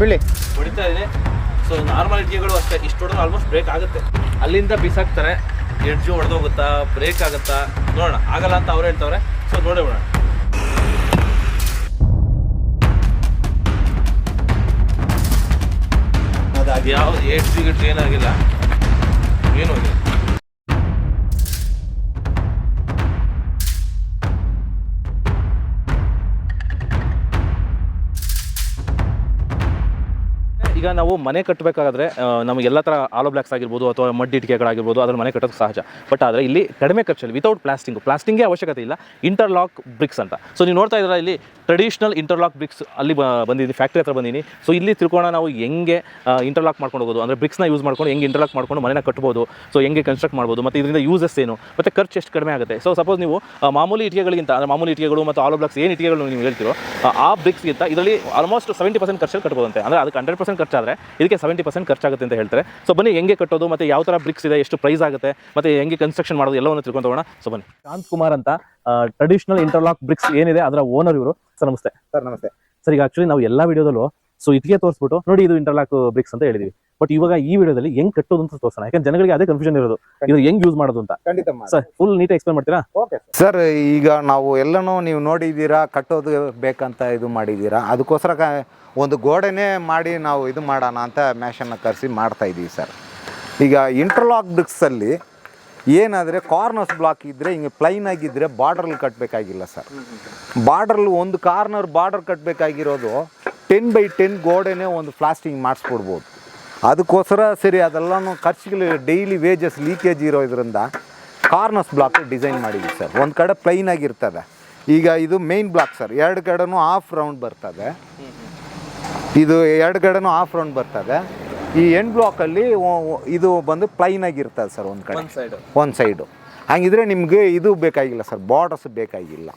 ಬಿಳಿ ಹೊಡಿತಾ ಇದೆ. ಸೊ ನಾರ್ಮಲ್ ಇಟ್ಟಿಗೆಗಳು ಅಷ್ಟೇ. ಇಷ್ಟು ಹೊಡೆದ್ರೆ ಆಲ್ಮೋಸ್ಟ್ ಬ್ರೇಕ್ ಆಗುತ್ತೆ. ಅಲ್ಲಿಂದ ಬಿಸಾಕ್ತಾರೆ. ಎಡ್ಜು ಹೊಡೆದೋಗುತ್ತಾ ಬ್ರೇಕ್ ಆಗುತ್ತಾ? ನೋಡೋಣ. ಆಗಲ್ಲ ಅಂತ ಅವ್ರು ಹೇಳ್ತವ್ರೆ. ಸೊ ನೋಡೇ ಬಿಡೋಣ. ಅದು ಯಾವ್ದು ಎಡ್ಜು ಗಿಡ್ಜು ಏನಾಗಿಲ್ಲ. ಏನು ಆಗಿಲ್ಲ ಈಗ ನಾವು ಮನೆ ಕಟ್ಟಬೇಕಾದ್ರೆ ನಮಗೆ ಎಲ್ಲ ಥರ ಆಲೋ ಬ್ಲಾಕ್ಸ್ ಆಗಿರ್ಬೋದು ಅಥವಾ ಮಡ್ ಇಟಿಕೆಗಳಾಗಿರ್ಬೋದು ಅದನ್ನು ಮನೆ ಕಟ್ಟೋದು ಸಹಜ. ಬಟ್ ಆದರೆ ಇಲ್ಲಿ ಕಡಿಮೆ ಖರ್ಚಲ್ಲಿ ವಿತೌಟ್ ಪ್ಲಾಸ್ಟಿಂಗ್ ಪ್ಲಾಸ್ಟಿಂಗೇ ಅವಶ್ಯಕತೆ ಇಲ್ಲ ಇಂಟರ್ಲಾಕ್ ಬ್ರಿಕ್ಸ್ ಅಂತ. ಸೊ ನೀವು ನೋಡ್ತಾ ಇದ್ದೀರಾ ಇಲ್ಲಿ ಟ್ರೆಡಿಷನಲ್ ಇಂಟರ್ಲಾಕ್ ಬ್ರಿಕ್ಸ್ ಅಲ್ಲಿ ಬಂದಿದ್ದೀನಿ ಫ್ಯಾಕ್ಟ್ರಿ ಹತ್ರ ಬಂದಿದ್ದೀನಿ. ಸೊ ಇಲ್ಲಿ ತಿಳ್ಕೋಣ ನಾವು ಹೆಂಗೆ ಇಂಟರ್ಲಾಕ್ ಮಾಡ್ಕೊಂಡು ಹೋಗೋದು. ಅಂದರೆ ಬ್ರಿಕ್ಸ್ನ ಯೂಸ್ ಮಾಡ್ಕೊಂಡು ಹೆಂಗೆ ಇಂಟರ್ಲಾಕ್ ಮಾಡ್ಕೊಂಡು ಮನೆನ ಕಟ್ಬೋದು. ಸೊ ಹೆಂಗೆ ಕನ್ಸ್ಟ್ರಕ್ಟ್ ಮಾಡ್ಬೋದು. ಮತ್ತು ಇದರಿಂದ ಯೂಸಸ್ ಏನು. ಮತ್ತು ಖರ್ಚು ಎಷ್ಟು ಕಡಿಮೆ ಆಗುತ್ತೆ. ಸೊ ಸಪೋಸ್ ನೀವು ಮಾಮೂಲಿ ಇಟಿಕೆಗಳಿಗಿಂತ ಅಂದರೆ ಮಾಮೂಲಿ ಇಟಿಕೆಗಳು ಮತ್ತು ಆಲೋ ಬ್ಲಾಕ್ಸ್ ಏನು ಇಟಿಕೆಗಳು ನೀವು ಹೇಳ್ತೀರೋ ಆ, ಆ ಬ್ರಿಕ್ಸ್ಗಿಂತ ಇದರಲ್ಲಿ ಆಲ್ಮೋಸ್ಟ್ ಸೆವೆಂಟಿ ಪರ್ಸೆಂಟ್ ಖರ್ಚಲ್ಲಿ ಕಟ್ಬೋದಂತೆ. ಅಂದರೆ ಅದಕ್ಕೆ ಹಂಡ್ರೆಡ್ ಪರ್ಸೆಂಟ್ ಖರ್ಚಾದರೆ ಇದಕ್ಕೆ ಸೆವೆಂಟಿ ಪರ್ಸೆಂಟ್ ಖರ್ಚಾಗುತ್ತೆ ಅಂತ ಹೇಳ್ತಾರೆ. ಸೊ ಬನ್ನಿ ಹೆಂಗೆ ಕಟ್ಟೋದು ಮತ್ತು ಯಾವ ಥರ ಬ್ರಿಕ್ಸ್ ಇದೆ ಎಷ್ಟು ಪ್ರೈಸ್ ಆಗುತ್ತೆ ಮತ್ತು ಹೆಂಗೆ ಕನ್ಸ್ಟ್ರಕ್ಷನ್ ಮಾಡೋದು ಎಲ್ಲವನ್ನು ತಿಳ್ಕೊಂಡು ಹೋಗೋಣ. ಸೊ ಬನ್ನಿ. ಶಾಂತ್ ಕುಮಾರ್ ಅಂತ ಟ್ರೆಡಿಷನಲ್ ಇಂಟರ್ಲಾಕ್ ಬ್ರಿಕ್ಸ್ ಏನಿದೆ ಅದರ ಓನರ್ ಇವರು. ಸರ್ ನಮಸ್ತೆ. ಸರ್ ನಮಸ್ತೆ. ಸರ್ ಈಗ ಆಕ್ಚುಲಿ ನಾವು ಎಲ್ಲ ವಿಡಿಯೋದಲ್ಲೂ ಸೊ ಇದಕ್ಕೆ ತೋರಿಸ್ಬಿಟ್ಟು ನೋಡಿ ಇದು ಇಂಟರ್ಲಾಕ್ ಬ್ರಿಕ್ಸ್ ಅಂತ ಹೇಳಿದೀವಿ. ಬಟ್ ಇವಾಗ ಈ ವಿಡಿಯೋದಲ್ಲಿ ಹೆಂಗ್ ಕಟ್ಟೋದು ಅಂತ ತೋರಿಸೋಣ. ಯಾಕಂದ್ರೆ ಜನಗಳಿಗೆ ಅದೇ ಕನ್ಫ್ಯೂಷನ್ ಇರೋದು. ಇದು ಹೆಂಗ್ ಯೂಸ್ ಮಾಡೋದು ಅಂತ. ಖಂಡಿತ ಸರ್ ಫುಲ್ ನೀಟ್ ಎಕ್ಸ್ಪ್ಲೈನ್ ಮಾಡ್ತೀರಾ? ಓಕೆ ಸರ್ ಈಗ ನಾವು ಎಲ್ಲನೂ ನೀವು ನೋಡಿದ್ದೀರಾ ಕಟ್ಟೋದು ಬೇಕಂತ ಇದು ಮಾಡಿದ್ದೀರಾ? ಅದಕ್ಕೋಸ್ಕರ ಕ- ಒಂದು ಗೋಡೆನೇ ಮಾಡಿ ನಾವು ಇದು ಮಾಡೋಣ ಅಂತ ಮ್ಯಾಷನ್ನ ಕರೆಸಿ ಮಾಡ್ತಾ ಇದ್ದೀವಿ ಸರ್ ಈಗ ಇಂಟರ್ಲಾಕ್ ಬ್ರಿಕ್ಸಲ್ಲಿ ಏನಾದರೆ ಕಾರ್ನರ್ಸ್ ಬ್ಲಾಕ್ ಇದ್ದರೆ ಹಿಂಗೆ ಪ್ಲೈನ್ ಆಗಿದ್ದರೆ ಬಾರ್ಡ್ರಲ್ಲಿ ಕಟ್ಟಬೇಕಾಗಿಲ್ಲ ಸರ್ ಬಾರ್ಡ್ರಲ್ಲಿ ಒಂದು ಕಾರ್ನರ್ ಬಾರ್ಡರ್ ಕಟ್ಟಬೇಕಾಗಿರೋದು ಟೆನ್ ಬೈ ಟೆನ್ ಗೋಡೆನೇ ಒಂದು ಪ್ಲಾಸ್ಟಿಂಗ್ ಮಾಡಿಸ್ಕೊಡ್ಬೋದು. ಅದಕ್ಕೋಸ್ಕರ ಸರಿ ಅದೆಲ್ಲನೂ ಖರ್ಚುಗಳು ಡೈಲಿ ವೇಜಸ್ ಲೀಕೇಜ್ ಇರೋದ್ರಿಂದ ಕಾರ್ನರ್ಸ್ ಬ್ಲಾಕ್ ಡಿಸೈನ್ ಮಾಡಿದ್ವಿ ಸರ್ ಒಂದು ಕಡೆ ಪ್ಲೈನ್ ಆಗಿರ್ತದೆ ಈಗ ಇದು ಮೇನ್ ಬ್ಲಾಕ್ ಸರ್ ಎರಡು ಕಡೆನೂ ಹಾಫ್ ರೌಂಡ್ ಬರ್ತದೆ. ಇದು ಎರಡು ಕಡೆನೂ ಹಾಫ್ ರೌಂಡ್ ಬರ್ತದೆ. ಈ ಎಂಡ್ ಬ್ಲಾಕಲ್ಲಿ ಇದು ಬಂದು ಪ್ಲೈನ್ ಆಗಿರ್ತದೆ ಸರ್ ಒಂದು ಕಡೆ. ಒಂದು ಸೈಡು ಹಾಗಿದ್ರೆ ನಿಮಗೆ ಇದು ಬೇಕಾಗಿಲ್ಲ ಸರ್ ಬಾರ್ಡರ್ಸ್ ಬೇಕಾಗಿಲ್ಲ.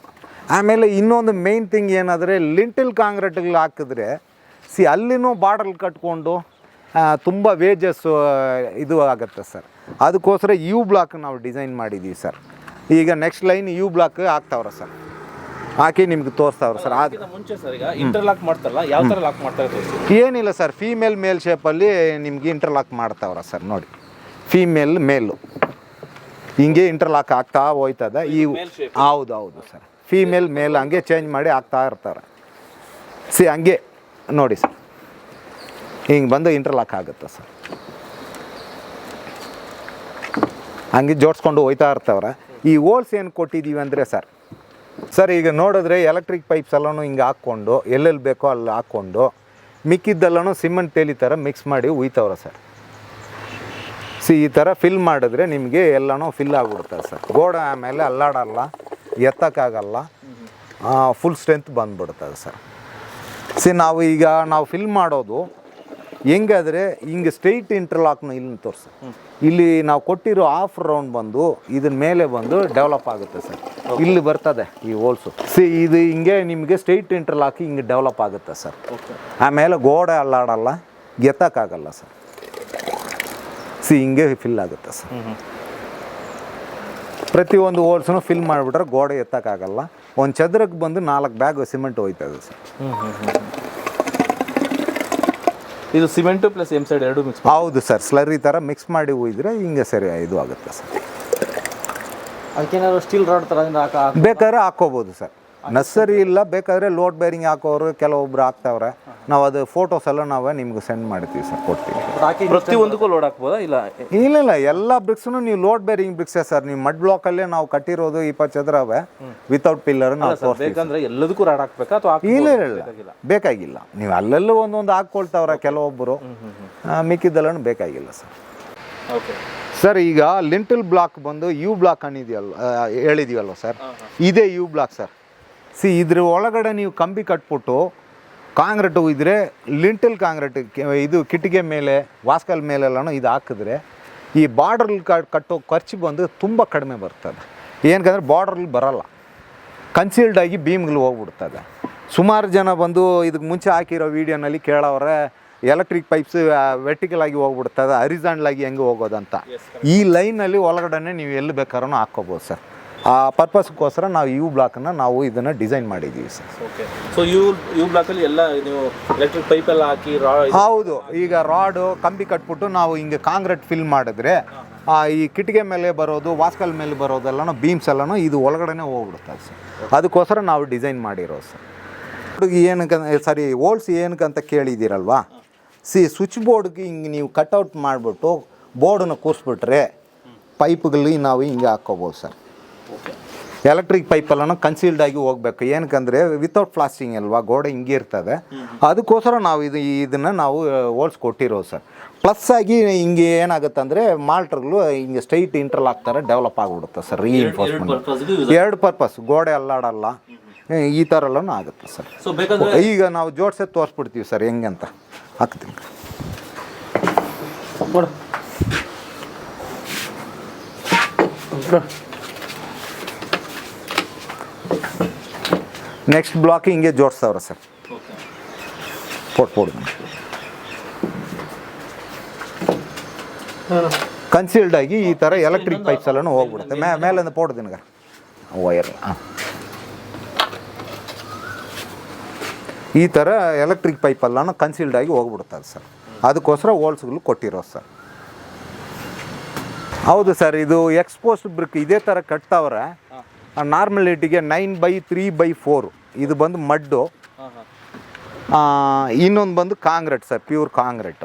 ಆಮೇಲೆ ಇನ್ನೊಂದು ಮೇನ್ ಥಿಂಗ್ ಏನಾದರೆ ಲಿಂಟಲ್ ಕಾಂಕ್ರೀಟ್ಗಳು ಹಾಕಿದ್ರೆ ಸಿ ಅಲ್ಲಿನೂ ಬಾರ್ಡರ್ ಕಟ್ಕೊಂಡು ತುಂಬ ವೇಜಸ್ಸು ಇದು ಆಗುತ್ತೆ ಸರ್ ಅದಕ್ಕೋಸ್ಕರ ಯು ಬ್ಲಾಕ್ ನಾವು ಡಿಸೈನ್ ಮಾಡಿದ್ದೀವಿ ಸರ್ ಈಗ ನೆಕ್ಸ್ಟ್ ಲೈನ್ ಯು ಬ್ಲಾಕ್ ಹಾಕ್ತಾವ್ರೆ ಸರ್ ಹಾಕಿ ನಿಮ್ಗೆ ತೋರಿಸ್ತಾವ್ರೆ ಸರ್ ಅದು ಮುಂಚೆ ಸರ್ ಈಗ ಇಂಟರ್ಲಾಕ್ ಮಾಡ್ತಾರಲ್ಲ ಯಾವ ಥರ ಲಾಕ್ ಮಾಡ್ತಾರೆ ಏನಿಲ್ಲ ಸರ್ ಫೀಮೇಲ್ ಮೇಲ್ ಶೇಪಲ್ಲಿ ನಿಮ್ಗೆ ಇಂಟರ್ಲಾಕ್ ಮಾಡ್ತಾವ್ರ ಸರ್ ನೋಡಿ. ಫೀಮೇಲ್ ಮೇಲು ಹಿಂಗೆ ಇಂಟರ್ಲಾಕ್ ಆಗ್ತಾ ಹೋಯ್ತದ. ಈ ಹೌದು ಹೌದು ಸರ್ ಫೀಮೇಲ್ ಮೇಲ್ ಹಂಗೆ ಚೇಂಜ್ ಮಾಡಿ ಹಾಕ್ತಾ ಇರ್ತಾರೆ. ಸಿ ಹಂಗೆ, ನೋಡಿ ಸರ್ ಹಿಂಗೆ ಬಂದು ಇಂಟರ್ಲಾಕ್ ಆಗುತ್ತೆ ಸರ್ ಹಂಗೆ ಜೋಡಿಸ್ಕೊಂಡು ಹೋಯ್ತಾ ಇರ್ತಾವ್ರೆ. ಈ ಹೋಲ್ಸ್ ಏನು ಕೊಟ್ಟಿದ್ದೀವಿ ಅಂದರೆ ಸರ್ ಸರ್ ಈಗ ನೋಡಿದ್ರೆ ಎಲೆಕ್ಟ್ರಿಕ್ ಪೈಪ್ಸ್ ಎಲ್ಲನೂ ಹಿಂಗೆ ಹಾಕ್ಕೊಂಡು, ಎಲ್ಲೆಲ್ಲಿ ಬೇಕೋ ಅಲ್ಲಿ ಹಾಕ್ಕೊಂಡು, ಮಿಕ್ಕಿದ್ದೆಲ್ಲನೂ ಸಿಮೆಂಟ್ ತೇಲಿ ಥರ ಮಿಕ್ಸ್ ಮಾಡಿ ಉಯ್ತವ್ರೆ ಸರ್ ಸಿ ಈ ಥರ ಫಿಲ್ ಮಾಡಿದ್ರೆ ನಿಮಗೆ ಎಲ್ಲನೂ ಫಿಲ್ ಆಗಿಬಿಡ್ತಾರೆ ಸರ್ ಗೋಡ ಆಮೇಲೆ ಅಲ್ಲಾಡಲ್ಲ. ಎತ್ತಕ್ಕಾಗಲ್ಲ. ಫುಲ್ ಸ್ಟ್ರೆಂತ್ ಬಂದ್ಬಿಡ್ತದೆ ಸರ್. ಸಿ ನಾವು ಈಗ ನಾವು ಫಿಲ್ ಮಾಡೋದು ಹೆಂಗಾದರೆ ಹಿಂಗೆ ಸ್ಟ್ರೈಟ್ ಇಂಟರ್ಲಾಕ್ನ ಇಲ್ಲಿ ತೋರಿಸಿ. ಇಲ್ಲಿ ನಾವು ಕೊಟ್ಟಿರೋ ಆಫ್ ರೌಂಡ್ ಬಂದು ಇದನ್ನ ಮೇಲೆ ಬಂದು ಡೆವಲಪ್ ಆಗುತ್ತೆ ಸರ್. ಇಲ್ಲಿ ಬರ್ತದೆ ಈ ಹೋಲ್ಸು ಸಿ ಇದು ಹಿಂಗೆ ನಿಮಗೆ ಸ್ಟ್ರೈಟ್ ಇಂಟರ್ಲಾಕ್ ಹಿಂಗೆ ಡೆವಲಪ್ ಆಗುತ್ತೆ ಸರ್. ಆಮೇಲೆ ಗೋಡೆ ಅಲ್ಲಾಡಲ್ಲ ಗೆತ್ತಕ್ಕಾಗಲ್ಲ ಸರ್. ಸಿ ಹಿಂಗೆ ಫಿಲ್ ಆಗುತ್ತೆ ಸರ್. ಪ್ರತಿಯೊಂದು ಹೋಲ್ಸ್ನು ಫಿಲ್ ಮಾಡಿಬಿಟ್ರೆ ಗೋಡೆ ಎತ್ತಕ್ಕಾಗಲ್ಲ. ಒಂದು ಚದರಕ್ಕೆ ಬಂದು ನಾಲ್ಕು ಬ್ಯಾಗ್ ಸಿಮೆಂಟ್ ಹೋಯ್ತದೆ ಸರ್. ಇದು ಸಿಮೆಂಟು ಪ್ಲಸ್ ಎಂ ಸೈಡ್ ಎರಡು ಮಿಕ್ಸ್ ಹೌದು ಸರ್ ಸ್ಲರಿ ಥರ ಮಿಕ್ಸ್ ಮಾಡಿ ಹೋಯಿದ್ರೆ ಹಿಂಗೆ ಸರಿ ಇದು ಆಗುತ್ತೆ ಸರ್. ಅದಕ್ಕೇನಾದ್ರು ಸ್ಟೀಲ್ ರಾಡ್ ಥರ ಬೇಕಾದ್ರೆ ಹಾಕ್ಕೋಬೋದು ಸರ್. ನರ್ಸರಿ ಇಲ್ಲ ಬೇಕಾದ್ರೆ ಲೋಡ್ ಬೇರಿಂಗ್ ಹಾಕೋರು ಕೆಲವೊಬ್ರು ಹಾಕ್ತಾವ್ರೆ. ನಾವು ಅದು ಫೋಟೋಸ್ ಎಲ್ಲ ನಾವೇ ನಿಮ್ಗೆ ಸೆಂಡ್ ಮಾಡ್ತೀವಿ ಸರ್ ಕೊಡ್ತೀವಿ. ಪ್ರತಿಯೊಂದಕ್ಕೂ ಲೋಡ್ ಹಾಕ್ಬೋದಾ ಇಲ್ಲ? ಇಲ್ಲ ಇಲ್ಲ ಎಲ್ಲ ಬ್ರಿಕ್ಸ್ನು ನೀವು ಲೋಡ್ ಬೇರಿಂಗ್ ಬ್ರಿಕ್ಸೇ ಸರ್ ನೀವು ಮಡ್ ಬ್ಲಾಕ್ ಅಲ್ಲೇ ನಾವು ಕಟ್ಟಿರೋದು ಇಪ್ಪತ್ತು ಚದರ ಅವೆ ವಿತೌಟ್ ಪಿಲ್ಲರ್ ನಾವು ತೋರಿಸ್ತೀವಿ ಬೇಕಂದ್ರೆ ಎಲ್ಲದಕ್ಕೂ ರಾಡ್ ಹಾಕ್ಬೇಕಾ ಅಥವಾ ಇಲ್ಲ ಇಲ್ಲ ಇಲ್ಲ ಬೇಕಾಗಿಲ್ಲ. ನೀವು ಅಲ್ಲೆಲ್ಲೂ ಒಂದೊಂದು ಹಾಕ್ಕೊಳ್ತಾವ್ರೆ ಕೆಲವೊಬ್ಬರು ಮಿಕ್ಕಿದ್ದೆಲ್ಲ ಬೇಕಾಗಿಲ್ಲ ಸರ್. ಓಕೆ ಸರ್ ಈಗ ಲಿಂಟಲ್ ಬ್ಲಾಕ್ ಬಂದು ಯು ಬ್ಲಾಕ್ ಅನ್ನಿದೆಯಲ್ಲ ಹೇಳಿದೀವಲ್ವ ಸರ್? ಇದೇ ಯು ಬ್ಲಾಕ್ ಸರ್. ಸಿ ಇದ್ರ ಒಳಗಡೆ ನೀವು ಕಂಬಿ ಕಟ್ಬಿಟ್ಟು ಕಾಂಕ್ರೀಟು ಇದ್ದರೆ ಲಿಂಟಲ್ ಕಾಂಕ್ರೀಟ್ ಇದು ಕಿಟಿಗೆ ಮೇಲೆ ವಾಸ್ಕಲ್ ಮೇಲೆಲ್ಲನೂ ಇದು ಹಾಕಿದ್ರೆ ಈ ಬಾರ್ಡ್ರಲ್ಲಿ ಕಟ್ಟೋ ಖರ್ಚು ಬಂದು ತುಂಬ ಕಡಿಮೆ ಬರ್ತದೆ. ಏನಕ್ಕಂದ್ರೆ ಬಾರ್ಡ್ರಲ್ಲಿ ಬರಲ್ಲ. ಕನ್ಸೀಲ್ಡ್ ಆಗಿ ಬೀಮ್ಗಳು ಹೋಗ್ಬಿಡ್ತದೆ. ಸುಮಾರು ಜನ ಬಂದು ಇದಕ್ಕೆ ಮುಂಚೆ ಹಾಕಿರೋ ವೀಡಿಯೋನಲ್ಲಿ ಕೇಳೋರೆ ಎಲೆಕ್ಟ್ರಿಕ್ ಪೈಪ್ಸ್ ವೆರ್ಟಿಕಲ್ ಆಗಿ ಹೋಗ್ಬಿಡ್ತದೆ ಅರಿಜಾಂಡ್ಲಾಗಿ ಹೆಂಗೆ ಹೋಗೋದಂತ. ಈ ಲೈನಲ್ಲಿ ಒಳಗಡೆ ನೀವು ಎಲ್ಲಿ ಬೇಕಾದ್ರೂ ಹಾಕ್ಕೋಬೋದು ಸರ್. ಆ ಪರ್ಪಸ್ಗೋಸ್ಕರ ನಾವು ಯು ಬ್ಲಾಕನ್ನು ನಾವು ಇದನ್ನು ಡಿಸೈನ್ ಮಾಡಿದ್ದೀವಿ sir. Okay so U U ಬ್ಲಾಕಲ್ಲಿ ಎಲ್ಲ ನೀವು ಎಲೆಕ್ಟ್ರಿಕ್ ಪೈಪ್ ಎಲ್ಲ ಹಾಕಿ ರಾ ಹೌದು. ಈಗ ರಾಡು ಕಂಬಿ ಕಟ್ಬಿಟ್ಟು ನಾವು ಹಿಂಗೆ ಕಾಂಕ್ರೀಟ್ ಫಿಲ್ ಮಾಡಿದ್ರೆ ಆ, ಈ ಕಿಟಿಗೆ ಮೇಲೆ ಬರೋದು ವಾಸ್ಕಲ್ ಮೇಲೆ ಬರೋದೆಲ್ಲನೂ ಬೀಮ್ಸ್ ಎಲ್ಲನೂ ಇದು ಒಳಗಡೆನೇ ಹೋಗ್ಬಿಡುತ್ತೆ ಸರ್. ಅದಕ್ಕೋಸ್ಕರ ನಾವು ಡಿಸೈನ್ ಮಾಡಿರೋ ಸರ್. ಹುಡುಗಿ ಏನಕ್ಕೆ ಸಾರಿ ಓಲ್ಸ್ ಏನಕ್ಕೆ ಅಂತ ಕೇಳಿದ್ದೀರಲ್ವಾ? ಸಿ ಸ್ವಿಚ್ ಬೋರ್ಡ್ಗೆ ಹಿಂಗೆ ನೀವು ಕಟ್ಔಟ್ ಮಾಡಿಬಿಟ್ಟು ಬೋರ್ಡನ್ನು ಕೂರಿಸ್ಬಿಟ್ರೆ ಪೈಪ್ಗಳಿಗೆ ನಾವು ಹಿಂಗೆ ಹಾಕ್ಕೋಬೋದು ಸರ್. ಎಲೆಕ್ಟ್ರಿಕ್ ಪೈಪಲ್ಲೂ ಕನ್ಸೀಲ್ಡ್ ಆಗಿ ಹೋಗ್ಬೇಕು. ಏನಕ್ಕಂದರೆ ವಿತೌಟ್ ಪ್ಲಾಸ್ಟಿಂಗ್ ಅಲ್ವಾ ಗೋಡೆ ಹಿಂಗೆ ಇರ್ತದೆ. ಅದಕ್ಕೋಸ್ಕರ ನಾವು ಇದು ಇದನ್ನು ನಾವು ಹೋಲ್ಸ್ ಕೊಟ್ಟಿರೋದು ಸರ್. ಪ್ಲಸ್ ಆಗಿ ಹಿಂಗೆ ಏನಾಗುತ್ತೆ ಅಂದರೆ ಮಾಲ್ಟ್ರ್ಗಳು ಹಿಂಗೆ ಸ್ಟ್ರೈಟ್ ಇಂಟರ್ಲಾಕ್ ಆಗ್ತಾರೆ ಡೆವಲಪ್ ಆಗಿಬಿಡುತ್ತೆ ಸರ್ ರೀಇನ್ಫೋರ್ಸ್ಮೆಂಟ್ ಎರಡು ಪರ್ಪಸ್ ಗೋಡೆ ಅಲ್ಲಾಡಲ್ಲ ಈ ಥರ ಎಲ್ಲನೂ ಆಗುತ್ತೆ ಸರ್. ಸೊ ಬೇಕಾದ್ರೆ ಈಗ ನಾವು ಜೋಡ್ಸೆ ತೋರಿಸ್ಬಿಡ್ತೀವಿ ಸರ್ ಹೆಂಗೆ ಅಂತ. ಹಾಕ್ತೀವಿ ಕೊಡು. ನೆಕ್ಸ್ಟ್ ಬ್ಲಾಕ್ ಹಿಂಗೆ ಜೋಡಿಸ್ತಾವ್ರ ಸರ್. ಪೋಟ್ ಪೋಡ್ ಕನ್ಸೀಲ್ಡ್ ಆಗಿ ಈ ಥರ ಎಲೆಕ್ಟ್ರಿಕ್ ಪೈಪ್ಸ್ ಎಲ್ಲ ಹೋಗ್ಬಿಡುತ್ತೆ. ಮೇ ಮೇಲಿಂದ ಪೋಡ್ ದಿನಗ ವೈರ್ ಹಾಂ. ಈ ಥರ ಎಲೆಕ್ಟ್ರಿಕ್ ಪೈಪ್ ಎಲ್ಲ ಕನ್ಸೀಲ್ಡ್ ಆಗಿ ಹೋಗ್ಬಿಡುತ್ತದೆ ಸರ್. ಅದಕ್ಕೋಸ್ಕರ ಹೋಲ್ಸ್ಗಳು ಕೊಟ್ಟಿರೋ ಸರ್. ಹೌದು ಸರ್ ಇದು ಎಕ್ಸ್ಪೋಸ್ಡ್ ಬ್ರಿಕ್ ಇದೇ ಥರ ಕಟ್ತಾವ್ರೆ. ನಾರ್ಮಲಿಟಿಗೆ nine by three by four ಇದು ಬಂದು ಮಡ್ಡು. ಇನ್ನೊಂದು ಬಂದು concrete sir pure concrete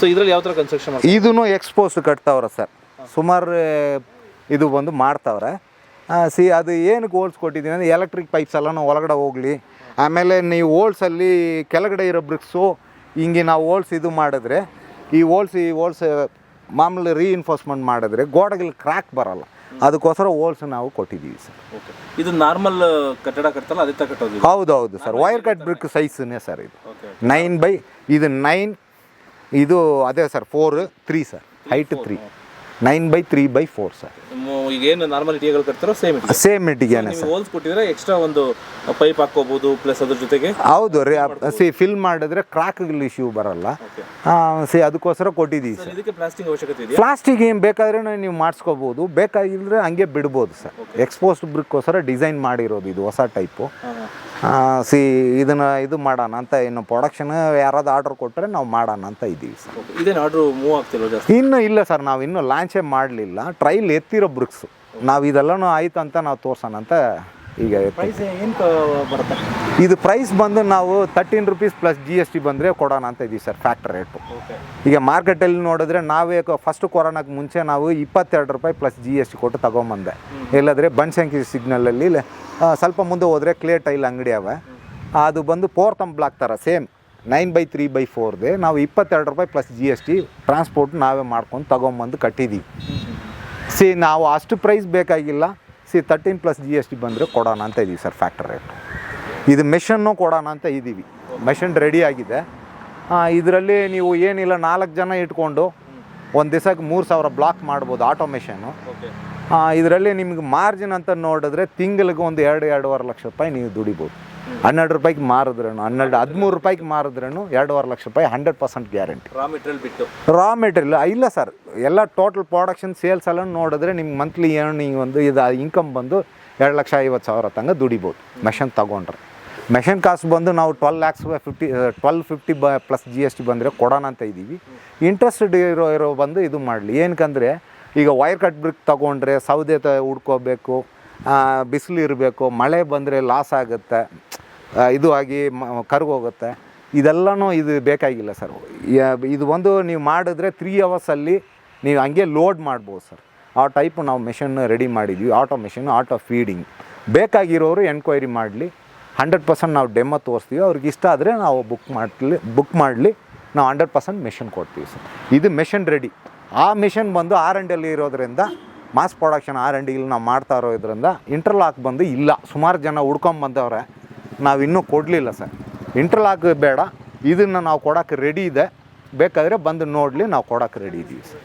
so ಇದರಲ್ಲಿ ಯಾವ ಥರ ಕನ್ಸ್ಟ್ರಕ್ಷನ್ ಮಾಡಿ ಇದೂ ಎಕ್ಸ್ಪೋಸ್ ಕಟ್ತಾವ್ರೆ ಸರ್. ಸುಮಾರು ಇದು ಬಂದು ಮಾಡ್ತಾವ್ರೆ. ಸಿ ಅದು ಏನು ಗೋಲ್ಸ್ ಕೊಟ್ಟಿದ್ದೀನಿ ಅಂದರೆ ಎಲೆಕ್ಟ್ರಿಕ್ ಪೈಪ್ಸ್ ಎಲ್ಲನೂ ಒಳಗಡೆ ಹೋಗಲಿ. ಆಮೇಲೆ ನೀವು ಓಲ್ಸಲ್ಲಿ ಕೆಳಗಡೆ ಇರೋ ಬ್ರಿಕ್ಸು ಹಿಂಗೆ ನಾವು ಹೋಲ್ಸ್ ಇದು ಮಾಡಿದ್ರೆ ಈ ಹೋಲ್ಸ್ ಈ ಹೋಲ್ಸ್ ಮಾಮೂಲಿ ರೀಇನ್ಫೋರ್ಸ್ಮೆಂಟ್ ಮಾಡಿದ್ರೆ ಗೋಡೆಗಳು ಕ್ರ್ಯಾಕ್ ಬರಲ್ಲ. ಅದಕ್ಕೋಸ್ಕರ ಹೋಲ್ಸ್ ನಾವು ಕೊಟ್ಟಿದ್ದೀವಿ ಸರ್. ಓಕೆ ಇದು ನಾರ್ಮಲ್ ಕಟ್ಟಡ ಕಟ್ತಲ್ಲ ಅದೇ ಥರ ಕಟ್ಟೋದು ಇದು? ಹೌದು ಹೌದು ಸರ್ ವೈರ್ ಕಟ್ ಬ್ರಿಕ್ ಸೈಜ್ನೇ ಸರ್ ಇದು. ನೈನ್ ಬೈ ಇದು ನೈನ್ ಇದು ಅದೇ sir four three sir. Height three nine by three by four sir. ಈಗ ಏನು ನಾರ್ಮಲ್ ಇಟಿಗೆಗಳು ಕಟ್ತಾರೋ ಸೇಮ್ ಸೇಮ್ ಇಟ್ಟಿಗೆನೆ ನೀವು ಹೋಲ್ಸ್ ಕೊಟ್ಟಿದ್ರೆ ಎಕ್ಸ್ಟ್ರಾ ಒಂದು ಪೈಪ್ ಹಾಕೋಬಹುದು ಪ್ಲಸ್ ಅದ್ರ ಜೊತೆಗೆ ಹೌದು ರೀ ಸಿ ಫಿಲ್ ಮಾಡಿದ್ರೆ ಕ್ರಾಕ್ಗಳು ಇಶ್ಯೂ ಬರಲ್ಲ. ಸಿ ಅದಕ್ಕೋಸ್ಕರ ಕೊಟ್ಟಿದ್ದೀವಿ ಸರ್ ಇದಕ್ಕೆ ಪ್ಲಾಸ್ಟಿಂಗ್ ಅವಶ್ಯಕತೆ ಇದೆಯಾ? ಪ್ಲಾಸ್ಟಿಕ್ ಏನು ಬೇಕಾದ್ರೆ ನೀವು ಮಾಡಿಸ್ಕೋಬಹುದು ಬೇಕಾಗಿದ್ರೆ ಹಂಗೆ ಬಿಡ್ಬೋದು ಸರ್ ಎಕ್ಸ್ಪೋಸ್ಡ್ ಬ್ರಿಕ್ಕೋಸ್ಕರ ಡಿಸೈನ್ ಮಾಡಿರೋದು ಇದು ಹೊಸ ಟೈಪು ಸಿ ಇದನ್ನ ಇದು ಮಾಡೋಣ ಅಂತ ಏನು ಪ್ರೊಡಕ್ಷನ್ ಯಾರಾದ್ರು ಆರ್ಡರ್ ಕೊಟ್ಟರೆ ನಾವು ಮಾಡೋಣ ಅಂತ ಇದ್ದೀವಿ ಸರ್ ಇದೇನು ಆರ್ಡ್ರು ಮೂವ್ ಆಗ್ತಿಲ್ಲ ಇನ್ನೂ ಇಲ್ಲ ಸರ್ ನಾವು ಇನ್ನೂ ಲಾಂಚೇ ಮಾಡಲಿಲ್ಲ. ಟ್ರೈಲ್ ಎತ್ತಿರೋ ಬ್ರಿಕ್ಸು ನಾವು ಇದೆಲ್ಲನೂ ಆಯ್ತು ಅಂತ ನಾವು ತೋರ್ಸೋಣ ಅಂತ ಈಗ ಪ್ರೈಸ್ ಏನು ಬರುತ್ತೆ? ಇದು ಪ್ರೈಸ್ ಬಂದು ನಾವು thirteen rupees plus G S T ಬಂದರೆ ಕೊಡೋಣ ಅಂತ ಇದ್ದೀವಿ ಸರ್ ಫ್ಯಾಕ್ಟ್ರಿ ರೇಟು ಈಗ ಮಾರ್ಕೆಟಲ್ಲಿ ನೋಡಿದ್ರೆ ನಾವೇ ಫಸ್ಟ್ ಕೊರೋನಾಕ್ಕೆ ಮುಂಚೆ ನಾವು ಇಪ್ಪತ್ತೆರಡು ರೂಪಾಯಿ ಪ್ಲಸ್ ಜಿ ಎಸ್ ಟಿ ಕೊಟ್ಟು ತೊಗೊಂಬಂದೆ. ಇಲ್ಲದ್ರೆ ಬನಶಂಕರಿ ಸಿಗ್ನಲಲ್ಲಿ ಸ್ವಲ್ಪ ಮುಂದೆ ಹೋದರೆ ಕ್ಲೇ ಟೈಲ್ ಅಂಗಡಿ ಅವೆ. ಅದು ಬಂದು ಫೋರ್ ತಮ್ ಬ್ಲಾಕ್ ಥರ same nine by three by ಫೋರ್ದೆ ನಾವು ಇಪ್ಪತ್ತೆರಡು ರೂಪಾಯಿ plus G S T transport ನಾವೇ ಮಾಡ್ಕೊಂಡು ತೊಗೊಂಬಂದು ಕಟ್ಟಿದ್ದೀವಿ ಸಿ ನಾವು ಅಷ್ಟು ಪ್ರೈಸ್ ಬೇಕಾಗಿಲ್ಲ. See thirteen plus G S T ಬಂದರೆ ಕೊಡೋಣ ಅಂತ ಇದ್ದೀವಿ ಸರ್ ಫ್ಯಾಕ್ಟ್ರಿ ರೇಟ್ ಇದು ಮೆಷನ್ನು ಕೊಡೋಣ ಅಂತ ಇದ್ದೀವಿ ಮೆಷನ್ ರೆಡಿ ಆಗಿದೆ. ಇದರಲ್ಲಿ ನೀವು ಏನಿಲ್ಲ ನಾಲ್ಕು ಜನ ಇಟ್ಕೊಂಡು ಒಂದು ದಿವಸಕ್ಕೆ ಮೂರು ಸಾವಿರ ಬ್ಲಾಕ್ ಮಾಡ್ಬೋದು ಆಟೋ ಮೆಷನ್ನು ಇದರಲ್ಲಿ ನಿಮಗೆ ಮಾರ್ಜಿನ್ ಅಂತ ನೋಡಿದ್ರೆ ತಿಂಗಳಿಗೆ ಒಂದು ಎರಡು ಎರಡೂವರೆ ಲಕ್ಷ ರೂಪಾಯಿ ನೀವು ದುಡಿಬೋದು. ಹನ್ನೆರಡು ರೂಪಾಯಿಗೆ ಮಾರಿದ್ರೂ ಹನ್ನೆರಡು ಹದಿಮೂರು ರೂಪಾಯಿಗೆ ಮಾರಿದ್ರೂ ಎರಡೂವರೆ ಲಕ್ಷ ರೂಪಾಯಿ hundred percent guarantee raw material ಬಿಟ್ಟು. ರಾ ಮೆಟೀರಿಯಲ್ ಇಲ್ಲ ಸರ್ ಎಲ್ಲ ಟೋಟಲ್ ಪ್ರಾಡಕ್ಷನ್ ಸೇಲ್ಸ್ ಎಲ್ಲ ನೋಡಿದ್ರೆ ನಿಮ್ಗೆ ಮಂತ್ಲಿ ಏರ್ನಿಂಗ್ ಒಂದು ಇದು ಇನ್ಕಮ್ ಬಂದು ಎರಡು ಲಕ್ಷ ಐವತ್ತು ಸಾವಿರ ತನಕ ದುಡಿಬೋದು. ಮೆಷನ್ ತೊಗೊಂಡ್ರೆ. ಮೆಷನ್ ಕಾಸ್ಟ್ ಬಂದು ನಾವು twelve lakhs fifty twelve fifty ಬ ಪ್ಲಸ್ ಜಿ ಎಸ್ ಟಿ ಬಂದರೆ ಕೊಡೋಣ ಅಂತ ಇದ್ದೀವಿ. ಇಂಟ್ರೆಸ್ಟೆಡ್ ಇರೋ ಇರೋ ಬಂದು ಇದು ಮಾಡಲಿ. ಏನಕ್ಕಂದರೆ ಈಗ ವೈರ್ ಕಟ್ ಬ್ರಿಕ್ ತೊಗೊಂಡ್ರೆ ಸೌದೆ ತ ಹುಡ್ಕೋಬೇಕು ಬಿಸಿಲು ಇರಬೇಕು, ಮಳೆ ಬಂದರೆ ಲಾಸ್ ಆಗುತ್ತೆ ಇದು ಆಗಿ ಕರ್ಗೋಗುತ್ತೆ ಇದೆಲ್ಲನೂ ಇದು ಬೇಕಾಗಿಲ್ಲ ಸರ್ ಇದು ಒಂದು ನೀವು ಮಾಡಿದ್ರೆ ತ್ರೀ ಅವರ್ಸಲ್ಲಿ ನೀವು ಹಂಗೆ ಲೋಡ್ ಮಾಡ್ಬೋದು ಸರ್ ಆ ಟೈಪ್ ನಾವು ಮೆಷಿನ್ ರೆಡಿ ಮಾಡಿದ್ವಿ ಆಟೋ ಮೆಷಿನ್ ಆಟೋ ಫೀಡಿಂಗ್ ಬೇಕಾಗಿರೋರು ಎನ್ಕ್ವೈರಿ ಮಾಡಲಿ ಹಂಡ್ರೆಡ್ ಪರ್ಸೆಂಟ್ ನಾವು ಡೆಮ್ಮ ತೋರಿಸ್ತೀವಿ, ಅವ್ರಿಗೆ ಇಷ್ಟ ಆದರೆ ನಾವು ಬುಕ್ ಮಾಡಲಿ ಬುಕ್ ಮಾಡಲಿ, ನಾವು ಹಂಡ್ರೆಡ್ ಪರ್ಸೆಂಟ್ ಮೆಷಿನ್ ಕೊಡ್ತೀವಿ ಸರ್ ಇದು ಮೆಷಿನ್ ರೆಡಿ ಆ ಮೆಷಿನ್ ಬಂದು ಆರ್ ಎಂಡಲ್ಲಿ ಇರೋದ್ರಿಂದ ಮಾಸ್ ಪ್ರೊಡಕ್ಷನ್ ಆರ್ ಆ್ಯಂಡ್ ಇಲ್ಲಿ ನಾವು ಮಾಡ್ತಾ ಇರೋದ್ರಿಂದ ಇಂಟರ್ಲಾಕ್ ಬಂದು ಇಲ್ಲ. ಸುಮಾರು ಜನ ಹುಡ್ಕೊಂಬಂದವ್ರೆ ನಾವು ಇನ್ನೂ ಕೊಡಲಿಲ್ಲ ಸರ್. ಇಂಟರ್ಲಾಕ್ ಬೇಡ. ಇದನ್ನು ನಾವು ಕೊಡೋಕ್ಕೆ ರೆಡಿ ಇದೆ. ಬೇಕಾದರೆ ಬಂದು ನೋಡಲಿ ನಾವು ಕೊಡೋಕ್ಕೆ ರೆಡಿ ಇದ್ದೀವಿ ಸರ್.